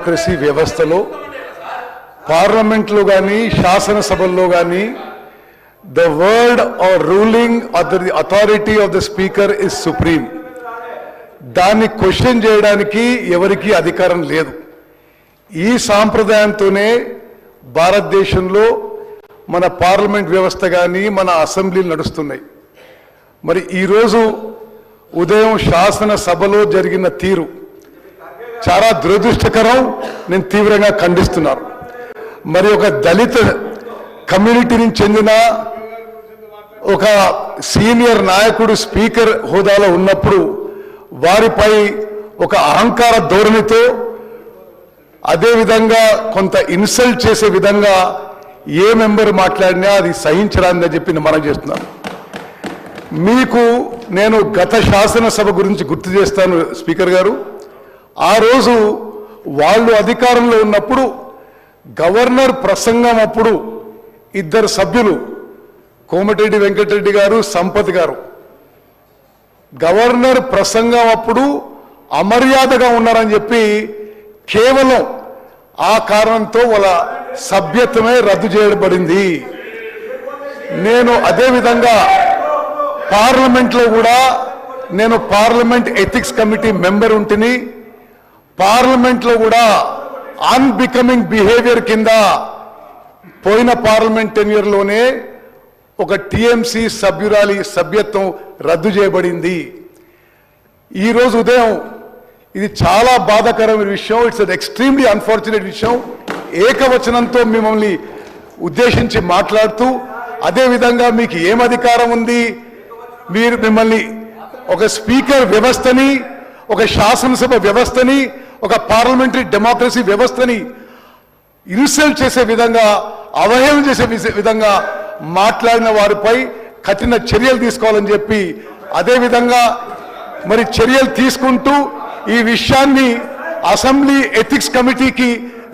Democracy వ్యవస్థలో పార్లమెంట్లో కానీ శాసనసభల్లో కానీ the word or ruling of the authority of the speaker is supreme దాన్ని క్వశ్చన్ చేయడానికి ఎవరికీ అధికారం లేదు. ఈ సాంప్రదాయంతోనే భారతదేశంలో మన పార్లమెంట్ వ్యవస్థ కానీ మన అసెంబ్లీలు నడుస్తున్నాయి. మరి ఈరోజు ఉదయం శాసనసభలో జరిగిన తీరు చాలా దురదృష్టకరం నేను తీవ్రంగా ఖండిస్తున్నాను. మరి ఒక దళిత కమ్యూనిటీని చెందిన ఒక సీనియర్ నాయకుడు స్పీకర్ హోదాలో ఉన్నప్పుడు వారిపై ఒక అహంకార ధోరణితో అదేవిధంగా కొంత ఇన్సల్ట్ చేసే విధంగా ఏ మెంబర్ మాట్లాడినా అది సహించరాదని చెప్పి నేను మనం చేస్తున్నాను. మీకు నేను గత శాసనసభ గురించి గుర్తు చేస్తాను స్పీకర్ గారు. ఆ రోజు వాళ్ళు అధికారంలో ఉన్నప్పుడు గవర్నర్ ప్రసంగం అప్పుడు ఇద్దరు సభ్యులు కోమటిరెడ్డి వెంకటరెడ్డి గారు సంపత్ గారు. గవర్నర్ ప్రసంగం అప్పుడు అమర్యాదగా ఉన్నారని చెప్పి కేవలం ఆ కారణంతో వాళ్ళ సభ్యత్వమే రద్దు చేయబడింది. నేను అదే విధంగా పార్లమెంట్లో కూడా నేను పార్లమెంట్ ఎథిక్స్ కమిటీ మెంబర్ ఉంటిని. పార్లమెంట్లో కూడా అన్బికమింగ్ బిహేవియర్ కింద పోయిన పార్లమెంట్ టెన్యూర్లోనే ఒక టీఎంసీ సభ్యురాలి సభ్యత్వం రద్దు చేయబడింది. ఈరోజు ఉదయం ఇది చాలా బాధాకరమైన విషయం ఇట్స్ అన్ ఎక్స్ట్రీమ్లీ అన్ఫార్చునేట్ విషయం. ఏకవచనంతో మిమ్మల్ని ఉద్దేశించి మాట్లాడుతూ అదేవిధంగా మీకు ఏం అధికారం ఉంది? మీరు మిమ్మల్ని ఒక స్పీకర్ వ్యవస్థని ఒక శాసనసభ వ్యవస్థని ఒక పార్లమెంటరీ డెమోక్రసీ వ్యవస్థని ఇన్సల్ట్ చేసే విధంగా అవహేళన చేసే విధంగా మాట్లాడిన వారిపై కఠిన చర్యలు తీసుకోవాలని చెప్పి అదేవిధంగా మరి చర్యలు తీసుకుంటూ ఈ విషయాన్ని అసెంబ్లీ ఎథిక్స్ కమిటీకి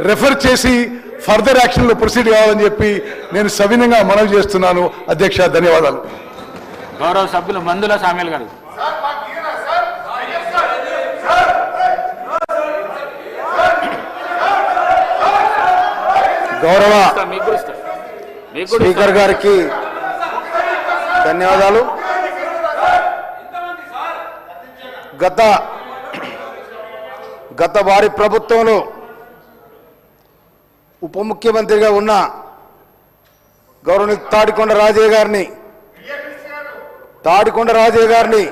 రెఫర్ చేసి ఫర్దర్ యాక్షన్లో ప్రొసీడ్ కావాలని చెప్పి నేను సవినంగా మనవి చేస్తున్నాను. అధ్యక్ష ధన్యవాదాలు. గౌరవ సభ్యులు మందుల సామ్యాల్ గారు. గౌరవ స్పీకర్. గారికి ధన్యవాదాలు గత గత వారి ప్రభుత్వంలో ఉప ముఖ్యమంత్రిగా ఉన్న గౌరవ తాడికొండ రాజయ్య గారిని తాడికొండ రాజయ్య గారిని